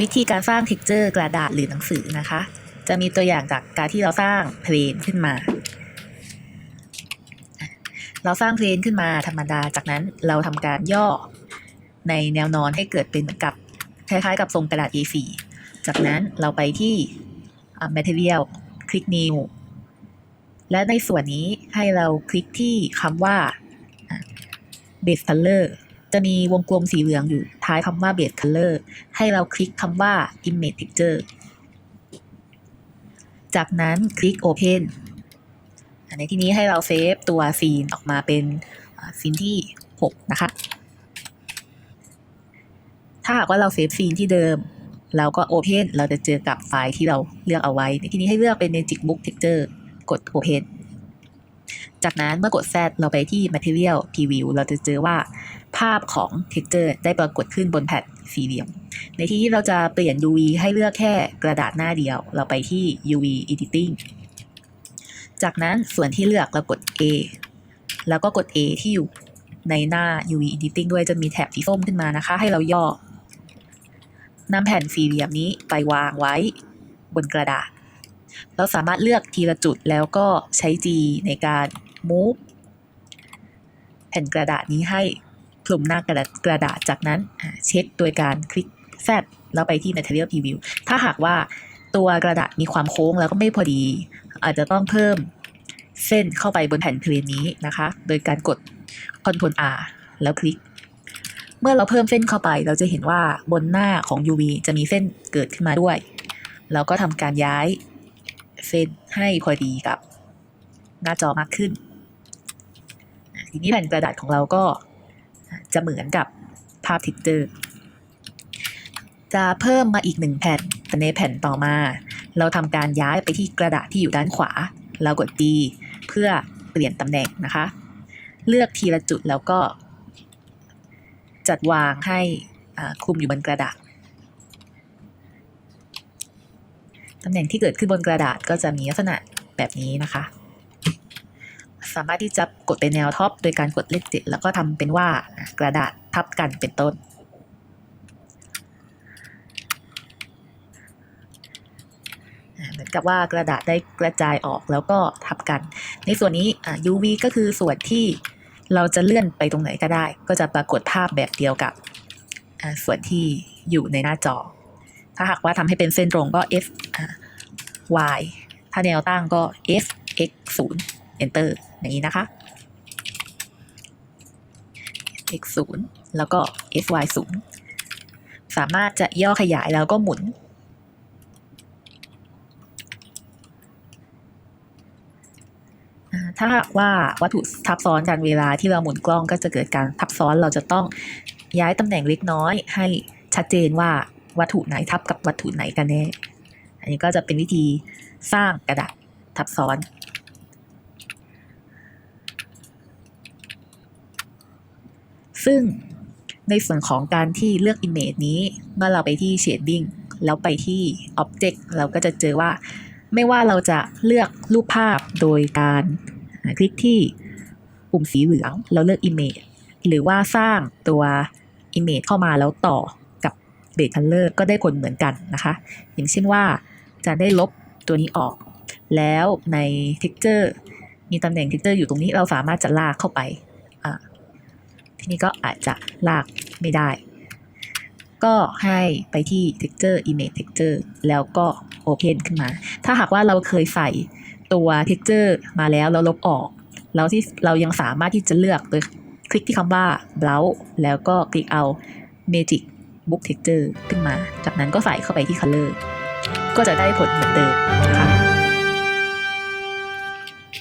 วิธีการสร้าง texture กระดาษหรือหนังสือนะคะ จะมีตัวอย่างจากการที่เราสร้างเพลนขึ้นมา เราสร้างเพลนขึ้นมาธรรมดา จากนั้นเราทำการย่อในแนวนอนให้เกิดเป็นเหมือนกับคล้ายๆ กับทรงกระดาษ A4 จากนั้นเราไปที่อ่า material คลิก new และในส่วนนี้ให้เราคลิกที่คำว่าอ่า base color จะมีวงกลมสีเหลืองอยู่ท้ายคำว่า base color ให้เราคลิกคำว่า image picture จากนั้นคลิก open อ่าในที่นี้ให้เราเซฟตัวซีนออกมาเป็นซีนที่ 6 นะคะ ถ้าหากว่าเราเซฟซีนที่เดิม เราก็ Open เราจะเจอกับไฟล์ที่เราเลือกเอาไว้ ในที่นี้ให้เลือกเป็น Magic Book Texture กด Open จากนั้นเมื่อกด Z เราไปที่ Material Preview เราจะเจอว่า ภาพของ Texture ได้ปรากฏขึ้นบนแผ่นสี่เหลี่ยม ในที่ที่เราจะเปลี่ยน UV ให้เลือกแค่กระดาษหน้าเดียว เราไปที่ UV Editing จากนั้นส่วนที่เลือกเรากด A แล้วก็กด A ที่อยู่ในหน้า UV Editing ด้วยจะมีแถบสีส้มขึ้นมานะคะ ให้เราย่อนำแผ่นสี่เหลี่ยมนี้ไปวางไว้บนกระดาษ เราสามารถเลือกทีละจุดแล้วก็ใช้ G ในการ move แผ่นกระดาษนี้ให้ คลุมหน้ากระดาษกระดาษจากนั้นเช็คโดยการคลิก Z แล้วไปที่ Material Preview ถ้าหากว่าตัวกระดาษมีความโค้งแล้วก็ไม่พอดี อาจจะต้องเพิ่มเส้นเข้าไปบนแผ่นเพลนนี้นะคะ โดยการกด Ctrl R แล้วคลิก เมื่อเราเพิ่มเส้นเข้าไป เราจะเห็นว่าบนหน้าของ UV จะมีเส้นเกิดขึ้นมาด้วยเราก็ทำการย้ายเส้นให้พอดีกับหน้าจอมากขึ้น ทีนี้แผ่นกระดาษของเราก็ จะเหมือนกับภาพทิกเจอร์จะเพิ่มมาอีกหนึ่งแผ่นแต่ในแผ่นต่อมา เราทำการย้ายไปที่กระดาษที่อยู่ด้านขวา เรากด D เพื่อเปลี่ยนตำแหน่งนะคะ เลือกทีละจุดแล้วก็ จัดวางให้คลุมอยู่บนกระดาษตำแหน่งที่เกิดขึ้นบนกระดาษก็จะมีลักษณะแบบนี้นะคะ สามารถที่จะกดเป็นแนวท็อปโดยการกดเลขเจ็ดแล้วก็ทำเป็นว่ากระดาษทับกันเป็นต้น เหมือนกับว่ากระดาษได้กระจายออกแล้วก็ทับกัน ในส่วนนี้ UV ก็คือส่วนที่เราจะเลื่อนไปตรงไหนก็ได้ ก็จะปรากฏภาพแบบเดียวกับส่วนที่อยู่ในหน้าจอ ถ้าหากว่าทำให้เป็นเส้นตรงก็ F Y ถ้าแนวตั้งก็ F X 0 Enter อย่างนี้นะคะ X 0แล้วก็ F Y 0สามารถจะย่อขยายแล้วก็หมุน ถ้าว่าวัตถุทับซ้อนกันเวลาที่เราหมุนกล้องก็จะเกิดการทับซ้อนเราจะต้องย้ายตำแหน่งเล็กน้อยให้ชัดเจนว่าวัตถุไหนทับกับวัตถุไหนกันแน่ อันนี้ก็จะเป็นวิธีสร้างกระดาษทับซ้อน ซึ่งในส่วนของการที่เลือก Image นี้ เมื่อเราไปที่ Shading แล้วไปที่ Object เราก็จะเจอว่า ไม่ว่าเราจะเลือกรูปภาพโดยการคลิกที่ปุ่มสีเหลืองเราเลือก Image หรือว่าสร้างตัว Image เข้ามาแล้วต่อกับ Base Color ก็ได้ผลเหมือนกันนะคะ อย่างเช่นว่าจะได้ลบตัวนี้ออก แล้วใน Texture มีตำแหน่ง Texture อยู่ตรงนี้เราสามารถจะลากเข้าไป ทีนี้ก็อาจจะลากไม่ได้ ก็ให้ไปที่ Texture Image Texture แล้วก็ Open ขึ้นมา ถ้าหากว่าเราเคยใส่ตัว texture มาแล้วแล้วลบออกแล้วที่เรายังสามารถที่จะเลือกโดยคลิกที่คำว่า browse แล้วก็คลิกเอา magic book texture ขึ้นมา จากนั้นก็ใส่เข้าไปที่ color ก็จะได้ผลเหมือนเดิมนะคะ